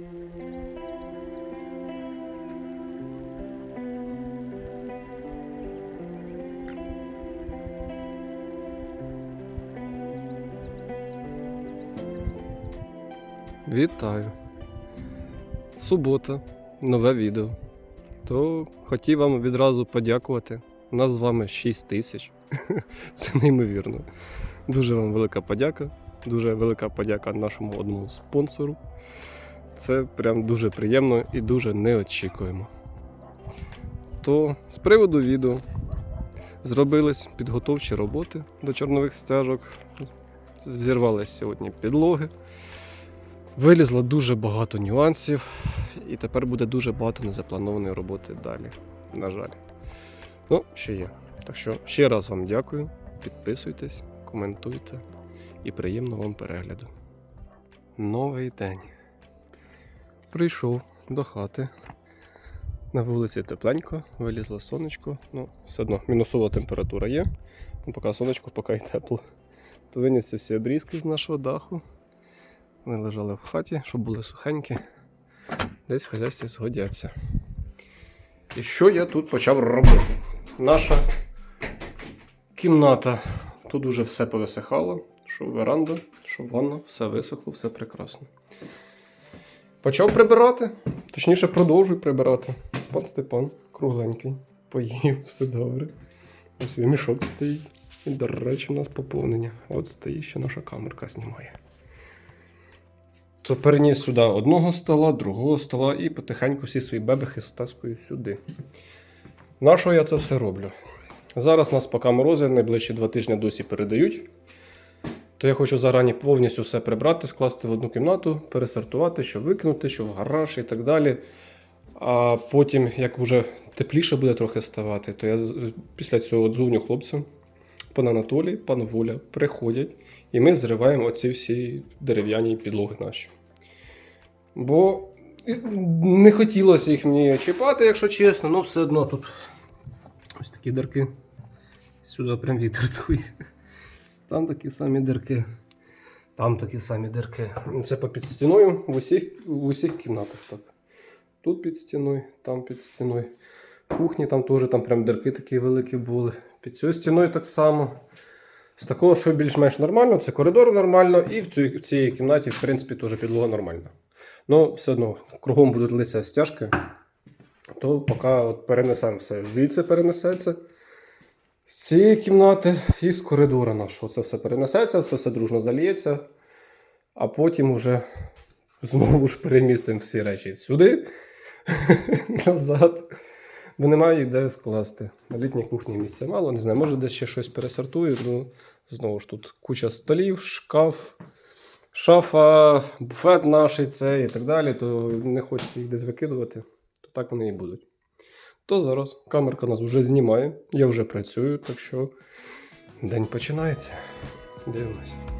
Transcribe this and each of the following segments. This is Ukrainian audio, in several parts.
Вітаю. Субота, нове відео. То хотів вам відразу подякувати. Нас з вами 6 тисяч. Це неймовірно. Дуже вам велика подяка. Дуже велика подяка нашому одному спонсору. Це прям дуже приємно і дуже неочікуємо. То з приводу відео зробились підготовчі роботи до чорнових стяжок. Зірвалися сьогодні підлоги. Вилізло дуже багато нюансів, і тепер буде дуже багато незапланованої роботи далі. На жаль. Ну, ще є. Так що ще раз вам дякую. Підписуйтесь, коментуйте і приємного вам перегляду. Новий день. Прийшов до хати. На вулиці тепленько, вилізло сонечко. Ну, все одно мінусова температура є. Ну, поки сонечко, поки й тепло. То виніс всі обрізки з нашого даху. Вони лежали в хаті, щоб були сухенькі. Десь в хазяйстві згодяться. І що я тут почав робити? Наша кімната. Тут уже все повисихало, що веранда, що ванна, все висохло, все прекрасно. Почав прибирати, точніше продовжую прибирати. Пан Степан, кругленький, поїв, все добре. Ось мішок стоїть. І, до речі, у нас поповнення. От стоїть ще наша камерка знімає. То переніс сюди одного стола, другого стола і потихеньку всі свої бебехи стаскую сюди. На що я це все роблю? Зараз нас поки морози, найближчі два тижні досі передають. То я хочу зарані повністю все прибрати, скласти в одну кімнату, пересортувати, що викинути, що в гараж і так далі. А потім, як вже тепліше буде трохи ставати, то я після цього дзвоню хлопцям. Пан Анатолій, пан Воля приходять, і ми зриваємо оці всі дерев'яні підлоги наші. Бо не хотілося їх мені чіпати, якщо чесно, ну все одно тут ось такі дирки. Сюди прям вітер дує. Там такі самі дирки. Там такі самі дирки. Це по під стіною в усіх, в усіх кімнатах так. Тут під стіною, там під стіною. В кухні там теж там прям дирки такі великі були. Під цією стіною так само. З такого, що більш-менш нормально, це коридор нормально, і в цій, в цій кімнаті, в принципі, теж підлога нормальна. Ну, все одно, кругом будуть лися стяжки, то поки от перенесемо все. Звідси перенесеться. З цієї кімнати і з коридора нашого. Це все перенесеться, все все дружно зальється. А потім уже знову ж перемістимо всі речі сюди, назад. Бо немає де скласти. На літній кухні місця мало, не знаю, може десь ще щось пересортую. Ну, знову ж тут куча столів, шкаф, шафа, буфет наш це і так далі, то не хочеться їх десь викидувати, то так вони і будуть. То зараз камерка нас вже знімає, я вже працюю, так що день починається. Дивимося.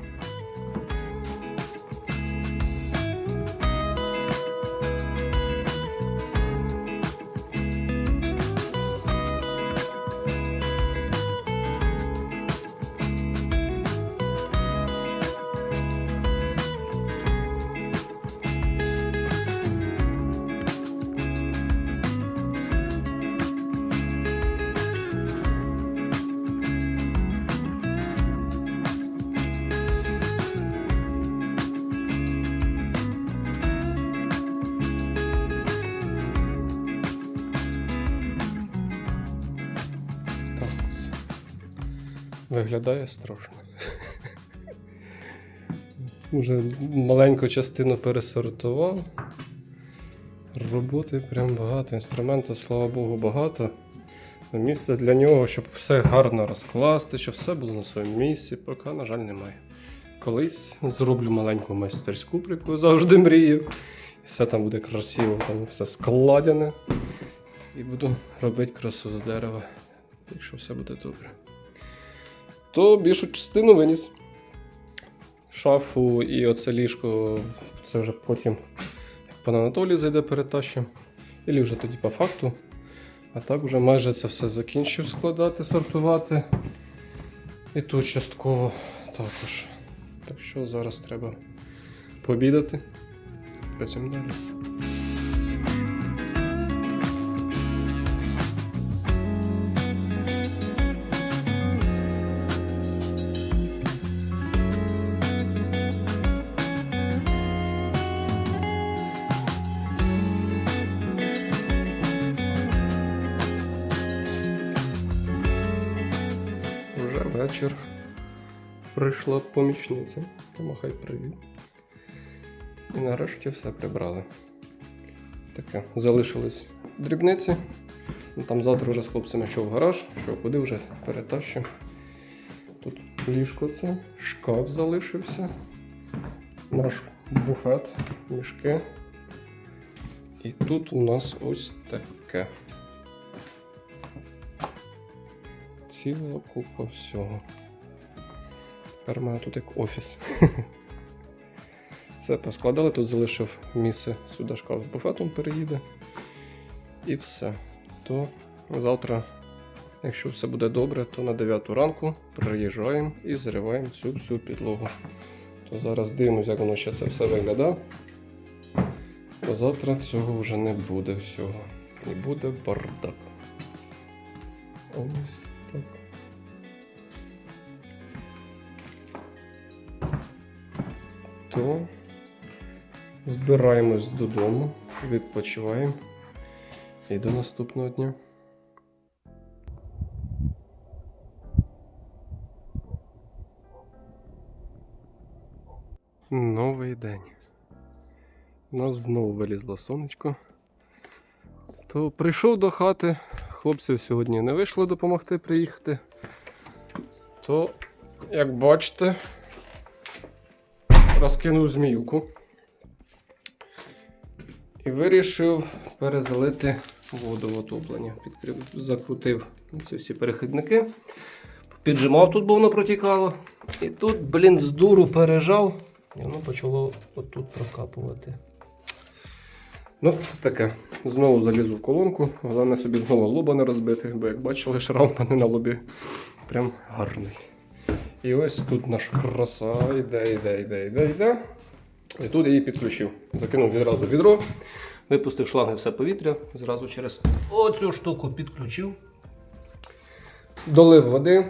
Виглядає страшно. Уже маленьку частину пересортував. Роботи прям багато. Інструменту, слава Богу, багато. Місце для нього, щоб все гарно розкласти, щоб все було на своєму місці, поки, на жаль, немає. Колись зроблю маленьку майстерську, про яку завжди мріяв. І все там буде красиво, там все складене. І буду робити красу з дерева, якщо все буде добре. То більшу частину виніс. Шафу і оце ліжко, це вже потім пан Анатолій зайде перетащимо. І вже тоді по факту. А так вже майже це все закінчив складати, сортувати. І тут частково також. Так що зараз треба пообідати працюємо далі. Вечір. Прийшла помічниця. Помахай привіт. І нарешті все прибрали. Таке. Залишились дрібниці. Ну, Там завтра вже з хлопцями що в гараж, що куди вже перетащимо. Тут ліжко це, шкаф залишився, наш буфет, мішки. І тут у нас ось таке. Ціла купа всього. Тепер мене тут як офіс. Все поскладали, тут залишив місце сюди шкаф з буфетом переїде. І все. То завтра, якщо все буде добре, то на 9 ранку приїжджаємо і зариваємо цю всю підлогу. То зараз дивимося, як воно ще це все виглядає. То завтра цього вже не буде всього. І буде бардак. Ось То збираємось додому, відпочиваємо і до наступного дня. Новий день. У нас знову вилізло сонечко. То прийшов до хати, хлопців сьогодні не вийшло допомогти приїхати. То, як бачите, розкинув зміюку і вирішив перезалити воду в отоплення. Підкрив, закрутив ці всі перехідники, піджимав тут, бо воно протікало. І тут, блін, з дуру пережав, і воно почало отут прокапувати. Ну, це таке. Знову залізу в колонку. Головне собі знову лоба не розбити, бо як бачили, шрам мене на лобі прям гарний. І ось тут наш краса йде, йде, йде, йде, йде. І тут я її підключив. Закинув відразу відро, випустив шланги все повітря, зразу через оцю штуку підключив. Долив води,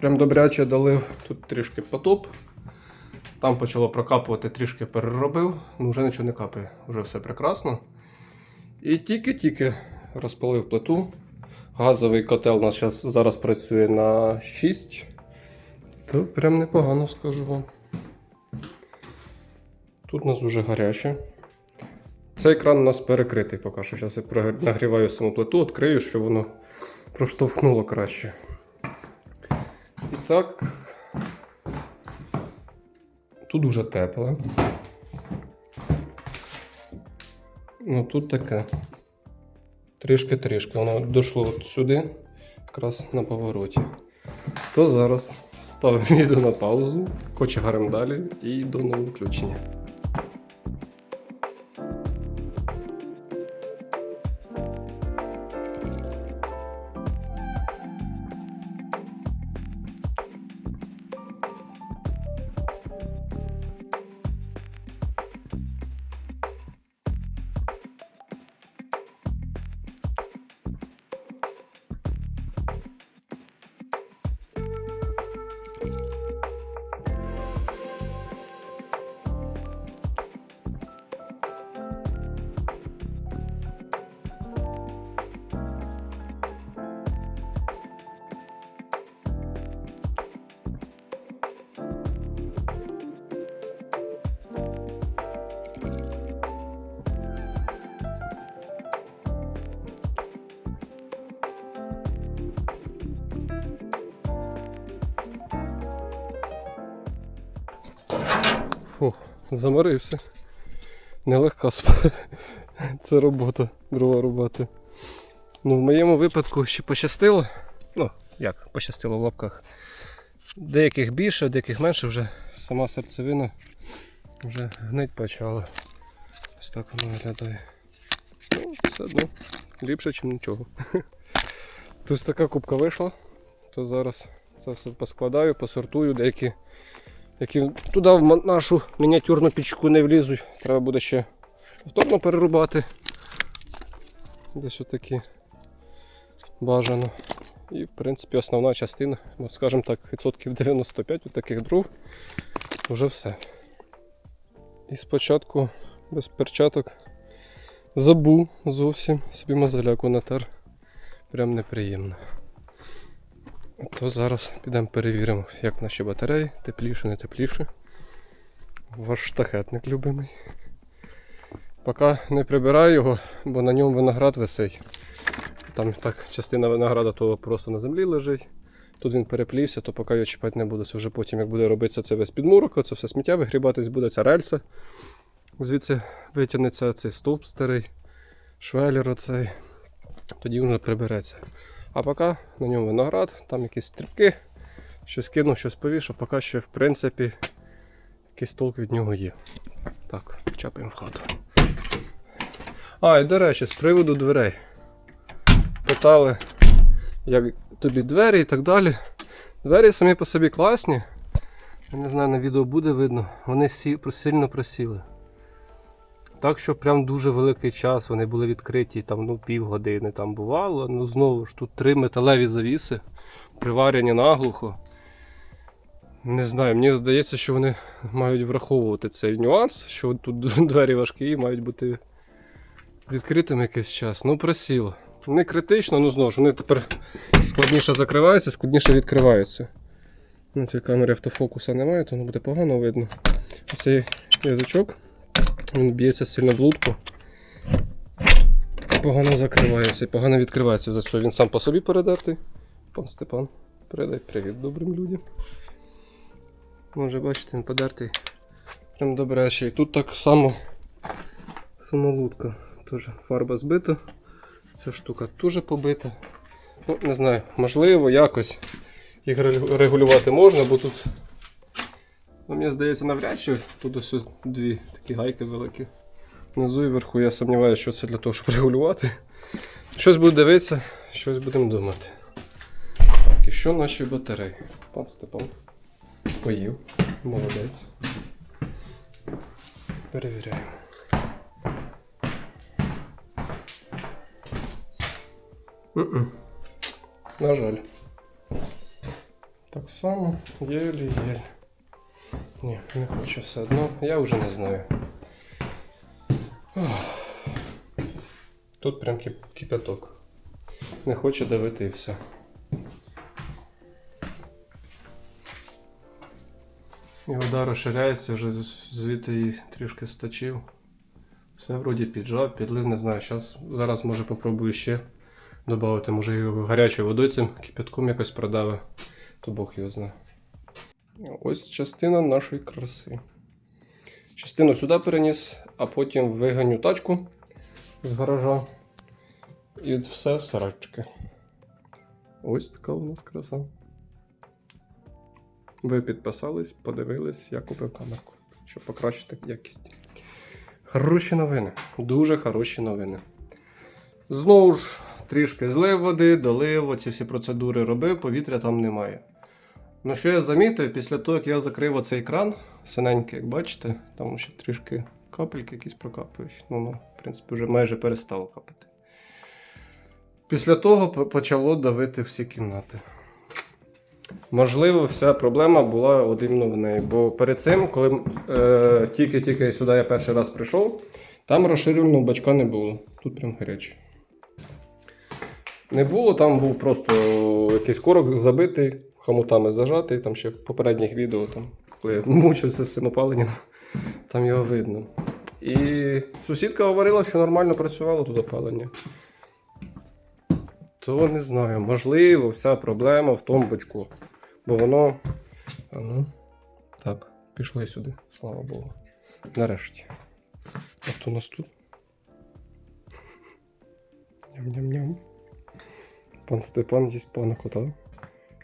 прям добряче долив, тут трішки потоп. Там почало прокапувати, трішки переробив, ну вже нічого не капає, вже все прекрасно. І тільки-тільки розпалив плиту. Газовий котел у нас зараз працює на 6. То прям непогано скажу вам. Тут у нас вже гаряче. Цей кран у нас перекритий поки що. Зараз я нагріваю саму плиту, відкрию, щоб воно проштовхнуло краще. І так. Тут уже тепле. Ну тут таке. Трішки-трішки. Воно дійшло от сюди, якраз на повороті. То зараз ставимо відео на паузу, кочегаримо далі і до нового включення. Заморився. Нелегка це робота, дрова рубати. Ну, в моєму випадку ще пощастило. Ну, як пощастило в лапках. Деяких більше, деяких менше вже сама серцевина вже гнить почала. Ось так воно виглядає. Ну, все одно ліпше, ніж нічого. Тут така кубка вийшла, то зараз це все поскладаю, посортую, деякі які туди в нашу мініатюрну пічку не влізуть. Треба буде ще повторно перерубати. Десь отакі бажано. І, в принципі, основна частина, ну, скажімо так, відсотків 95 у таких дров вже все. І спочатку без перчаток забув зовсім собі мозоляку натер. Прям неприємно. То зараз підемо перевіримо, як наші батареї, тепліше, не тепліше. Ваш штахетник любимий. Поки не прибираю його, бо на ньому виноград висить. Там так частина винограда то просто на землі лежить. Тут він переплівся, то поки його чіпати не буду. Це вже потім, як буде робитися це весь підмурок, це все сміття вигрібатись буде, ця рельса. Звідси витягнеться цей стовп старий, швелер оцей. Тоді вже прибереться. А поки на ньому виноград, там якісь стрибки, щось кинув, щось повішав, поки ще в принципі якийсь толк від нього є. Так, чапаємо в хату. А, і до речі, з приводу дверей. Питали, як тобі двері і так далі. Двері самі по собі класні. Я не знаю, на відео буде видно. Вони сі, сильно просіли. Так що прям дуже великий час вони були відкриті, там ну, півгодини там бувало. Ну знову ж тут три металеві завіси, приварені наглухо. Не знаю, мені здається, що вони мають враховувати цей нюанс, що тут двері важкі і мають бути відкритими якийсь час. Ну, просіло. Не критично, ну знову ж вони тепер складніше закриваються, складніше відкриваються. На цій камері автофокуса немає, тому буде погано видно. Цей язичок, він б'ється сильно в лутку. Погано закривається і погано відкривається. За що він сам по собі передертий. Пан Степан, передай привіт добрим людям. Може бачите, він подертий. Прям добре ще. І тут так само самолутка. Теж фарба збита. Ця штука теж побита. Ну, не знаю, можливо, якось їх регулювати можна, бо тут, ну, мені здається, навряд чи тут ось дві такі гайки великі. Внизу і вверху я сумніваюся, що це для того, щоб регулювати. Щось буду дивитися, щось будемо думати. Так, і що наші батареї? Пан Степан. Поїв. Молодець. Перевіряємо. М-м. На жаль. Так само, єлі-єлі. Ні, не хочу все одно. Я вже не знаю. Тут прям кипяток. Не хоче давити і все. І вода розширяється, вже звідти її трішки сточив. Все вроді піджав, підлив, не знаю. Щас, зараз може попробую ще додати, може його гарячою водою цим кипятком якось продавив, то Бог його знає. Ось частина нашої краси. Частину сюди переніс, а потім виганю тачку з гаража. І все в сарайчики. Ось така у нас краса. Ви підписались, подивились, я купив камерку, щоб покращити якість. Хороші новини. Дуже хороші новини. Знову ж, трішки злив води, долив, оці всі процедури робив, повітря там немає. Ну, що я замітив, після того, як я закрив оцей кран, синенький, як бачите, там ще трішки капельки якісь прокапують. Ну, ну, в принципі, вже майже перестало капати. Після того почало давити всі кімнати. Можливо, вся проблема була от в неї. Бо перед цим, коли е, тільки-тільки сюди я перший раз прийшов, там розширювального бачка не було. Тут прям гаряче. Не було, там був просто якийсь корок забитий, хомутами зажатий, там ще в попередніх відео, там, коли я мучився з цим опаленням, там його видно. І сусідка говорила, що нормально працювало тут опалення. То не знаю, можливо, вся проблема в тому бачку. Бо воно. А ну. Так, пішли сюди, слава Богу. Нарешті. А хто у нас тут? Ням-ням-ням. Пан Степан їсть пана кота.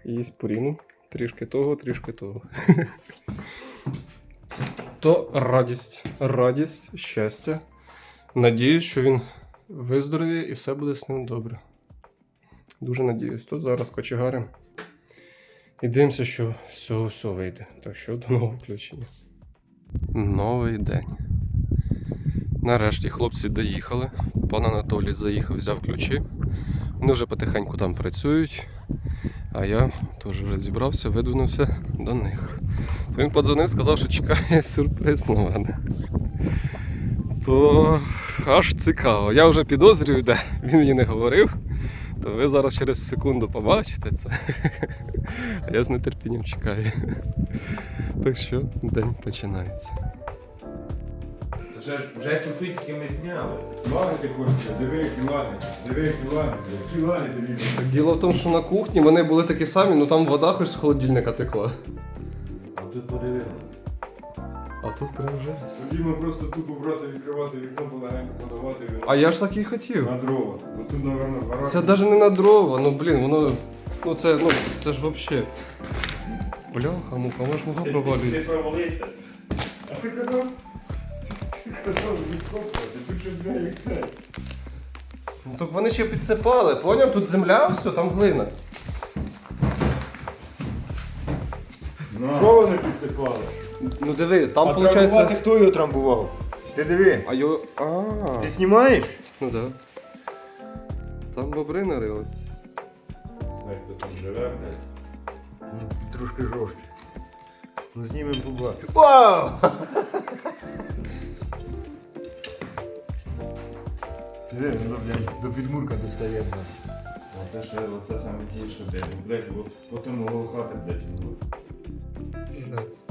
І їсть поріну. Трішки того, трішки того. То радість, радість, щастя. Надіюсь, що він виздоровіє і все буде з ним добре. Дуже надіюсь. То зараз кочегарим. І дивимося, що з цього все вийде. Так що до нового включення. Новий день. Нарешті хлопці доїхали. Пан Анатолій заїхав, взяв ключі. Вони вже потихеньку там працюють. А я теж вже зібрався, видвинувся до них. То він подзвонив, сказав, що чекає сюрприз на мене. То аж цікаво. Я вже підозрюю, де він мені не говорив. То ви зараз через секунду побачите це. А я з нетерпінням чекаю. Так що день починається. Вже, вже чуть-чуть таки ми зняли. Лани ти диви, які лани, диви, які лани, які тобі. Так діло в тому, що на кухні вони були такі самі, ну там вода хоч з холодильника текла. А тут подивили. А тут прям вже. Сидімо просто тупо брати, відкривати вікно, полегенько подавати вино. А я ж так і хотів. На дрова. Бо тут, напевно, гараж. Це навіть не на дрова, ну блін, воно. Ну це, ну, це ж вообще. Бляха, муха, воно ж Ти провалюється. провалився. А ти казав? Ти казав відкопувати, тут ще бля, як це. Ну так вони ще підсипали, поняв? Тут земля, все, там глина. Що вони підсипали? Ну диви, там а виходить. трамбувати хто його трамбував? Ти диви. А його. А, Ти знімаєш? ну да. Там бобри нарили. Знаєш, хто там живе, блядь. Ну, Трошки жорстче. Ну знімемо побачимо. Вау! Диви, воно, блядь, до підмурка достає. блядь. Оце ще, оце саме гірше, блядь. Ну, блядь, бо потім його хати, блядь, ну. Жесть.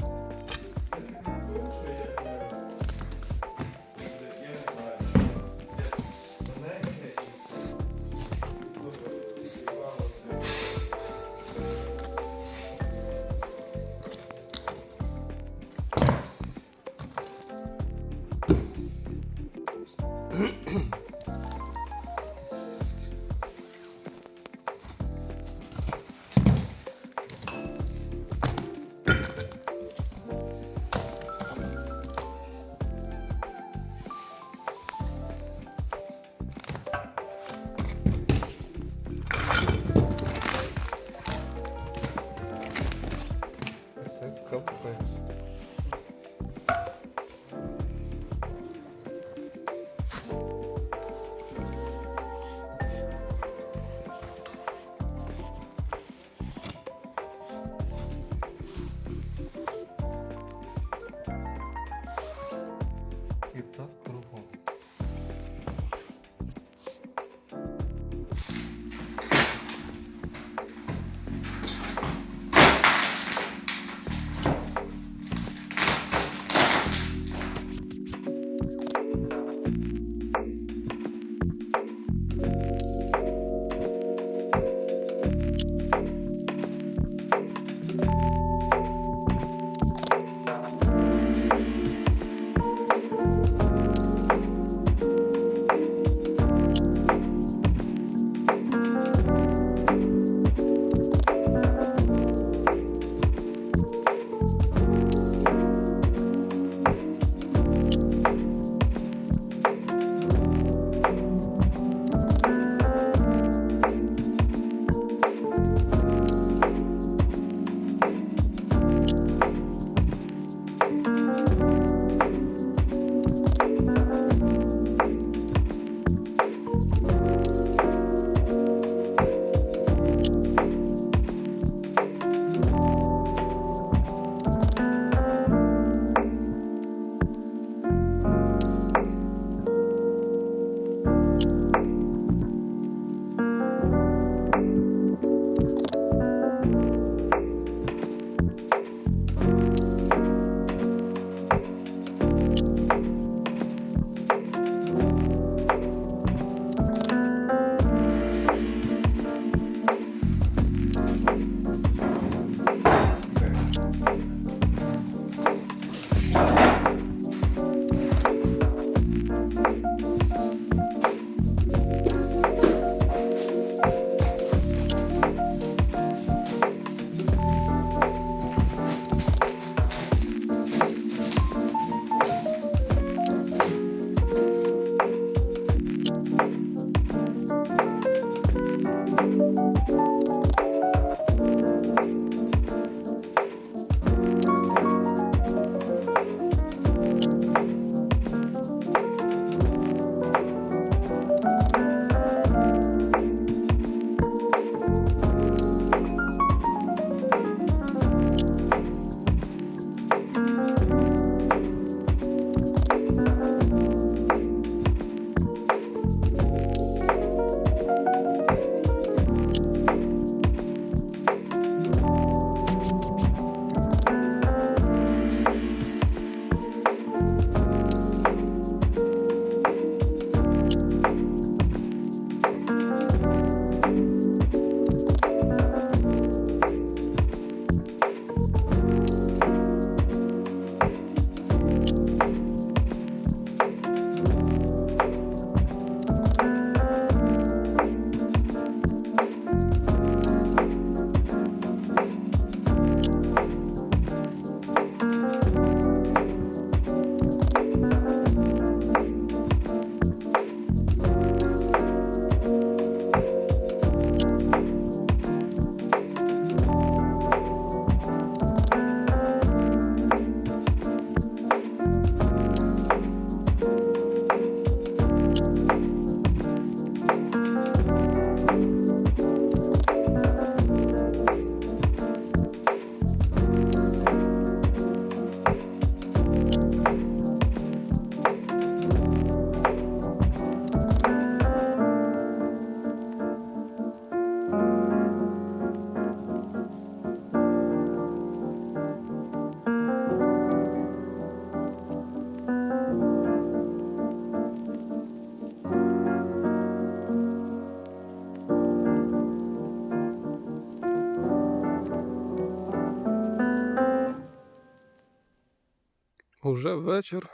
Уже вечір.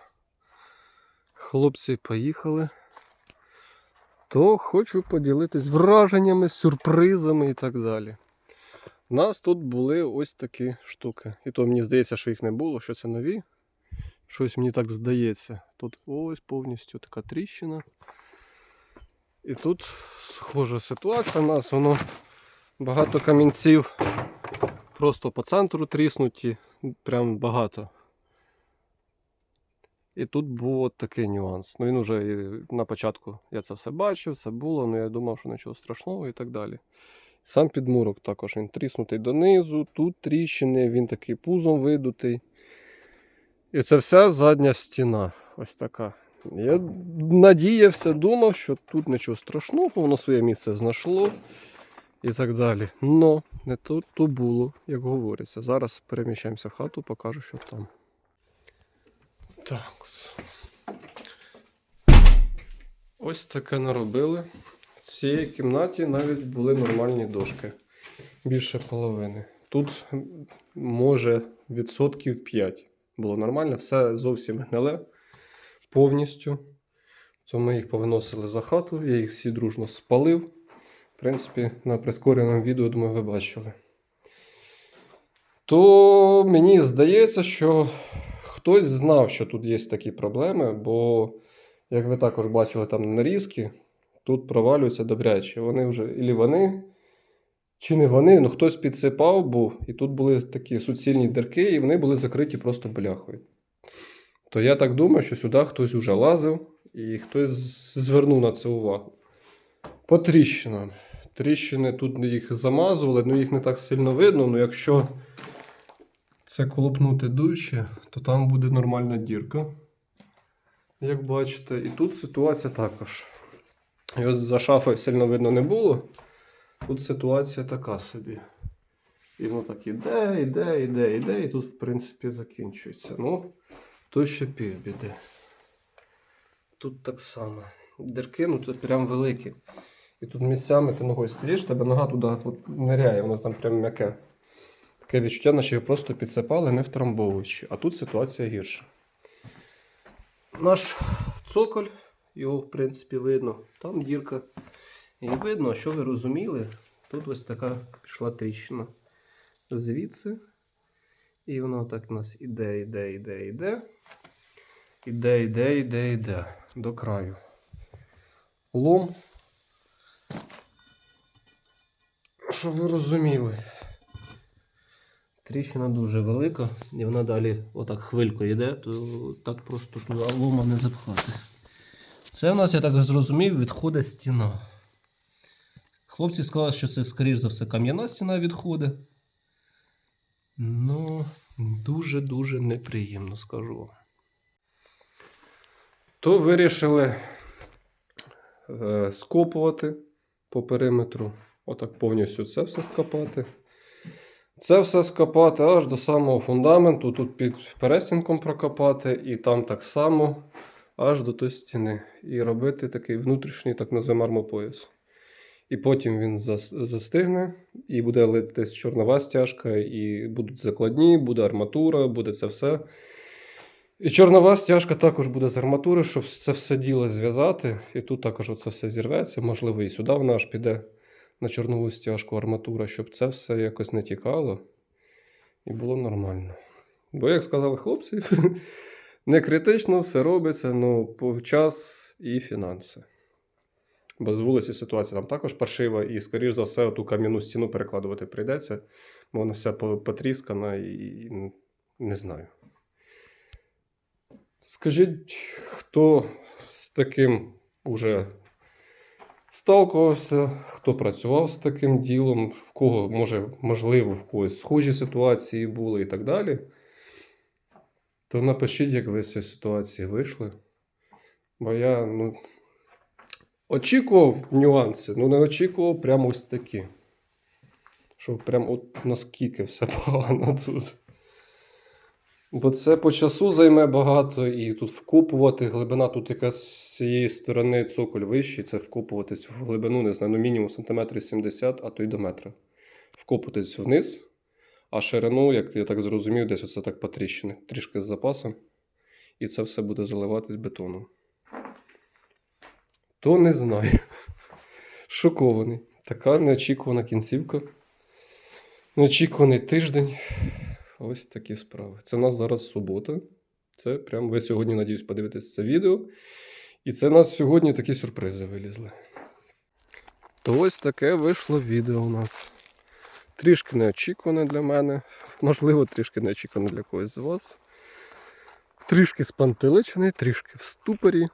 Хлопці поїхали. То хочу поділитись враженнями, сюрпризами і так далі. У нас тут були ось такі штуки. І то мені здається, що їх не було, що це нові. Щось мені так здається. Тут ось повністю така тріщина. І тут схожа ситуація у нас, воно багато камінців просто по центру тріснуті, прям багато. І тут був такий нюанс. Ну він уже на початку я це все бачив, це було, але я думав, що нічого страшного і так далі. Сам підмурок також він тріснутий донизу, тут тріщини, він такий пузом видутий. І це вся задня стіна. Ось така. Я надіявся, думав, що тут нічого страшного, воно своє місце знайшло і так далі. Но не тут то було, як говориться. Зараз переміщаємося в хату, покажу, що там. Так. Ось таке наробили. В цій кімнаті навіть були нормальні дошки. Більше половини. Тут може відсотків 5 було нормально, все зовсім гниле повністю. То ми їх повиносили за хату, я їх всі дружно спалив. В принципі, на прискореному відео, думаю, ви бачили. То мені здається, що хтось знав, що тут є такі проблеми, бо, як ви також бачили там нарізки, тут провалюються добряче. Вони вже, ілі вони, чи не вони, ну хтось підсипав був, і тут були такі суцільні дірки, і вони були закриті просто бляхою. То я так думаю, що сюди хтось уже лазив і хтось звернув на це увагу. По тріщинам. Тріщини тут їх замазували, ну їх не так сильно видно, але якщо це колопнути дужче, то там буде нормальна дірка. Як бачите, і тут ситуація також. І ось за шафою сильно видно не було. Тут ситуація така собі. І воно так іде, іде, іде, іде, і тут, в принципі, закінчується. Ну, то ще півбіди. Тут так само. Дірки, ну тут прям великі. І тут місцями ти ногою стоїш, тебе нога туди от, ниряє, воно там прям м'яке. Таке відчуття, наче його просто підсипали, не втрамбовуючи. А тут ситуація гірша. Наш цоколь, його в принципі видно. Там дірка. І видно, що ви розуміли, тут ось така пішла тріщина. Звідси. І воно так у нас іде, іде, іде, іде. Іде, іде, іде, іде. До краю. Лом. Щоб ви розуміли. Тріщина дуже велика, і вона далі отак хвилькою йде, то так просто туди лома не запхати. Це в нас, я так зрозумів, відходить стіна. Хлопці сказали, що це, скоріш за все, кам'яна стіна відходить. Ну, дуже-дуже неприємно, скажу вам. То вирішили е, скопувати по периметру. Отак повністю це все скопати. Це все скопати аж до самого фундаменту. Тут під перестінком прокопати, і там так само аж до тої стіни. І робити такий внутрішній, так називаємо армопояс. І потім він застигне, і буде литись чорнова стяжка, і будуть закладні, буде арматура, буде це все. І чорнова стяжка також буде з арматури, щоб це все діло зв'язати. І тут також це все зірветься. Можливо, і сюди вона аж піде на чорнову стяжку арматура, щоб це все якось не тікало і було нормально. Бо, як сказали хлопці, не критично все робиться, ну по час і фінанси. Бо з вулиці ситуація там також паршива, і, скоріш за все, ту кам'яну стіну перекладувати прийдеться, бо вона вся по- потріскана і не знаю. Скажіть, хто з таким уже сталкувався, хто працював з таким ділом, в кого, може, можливо, в когось схожі ситуації були і так далі. То напишіть, як ви з цієї ситуації вийшли. Бо я ну, очікував нюанси, ну не очікував прямо ось такі. Що прям от наскільки все погано тут. Бо це по часу займе багато, і тут вкопувати глибина, тут якраз з цієї сторони цоколь вищий, це вкопуватись в глибину, не знаю, ну мінімум сантиметрів 70, а то й до метра. Вкопуватись вниз, а ширину, як я так зрозумів, десь оце так потріщини, трішки з запасом. і це все буде заливатись бетоном. То не знаю. Шокований. Така неочікувана кінцівка. Неочікуваний тиждень. Ось такі справи. Це у нас зараз субота. Це прям ви сьогодні, надіюсь, подивитесь це відео. І це у нас сьогодні такі сюрпризи вилізли. То ось таке вийшло відео у нас. Трішки неочікуване для мене. Можливо, трішки неочікуване для когось з вас. Трішки спантеличений, трішки в ступорі.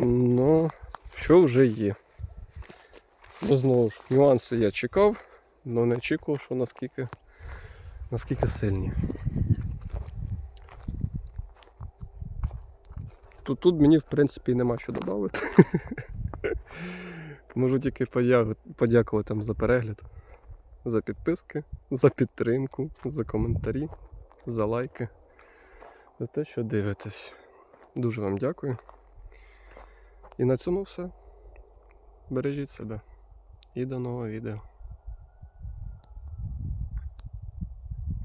Ну, що вже є. Ну, знову ж, нюанси я чекав, але не очікував, що наскільки, наскільки сильні. Тут, тут мені, в принципі, нема що додати. Можу тільки подякувати вам за перегляд, за підписки, за підтримку, за коментарі, за лайки, за те, що дивитесь. Дуже вам дякую. І на цьому все. Бережіть себе. І до нового відео.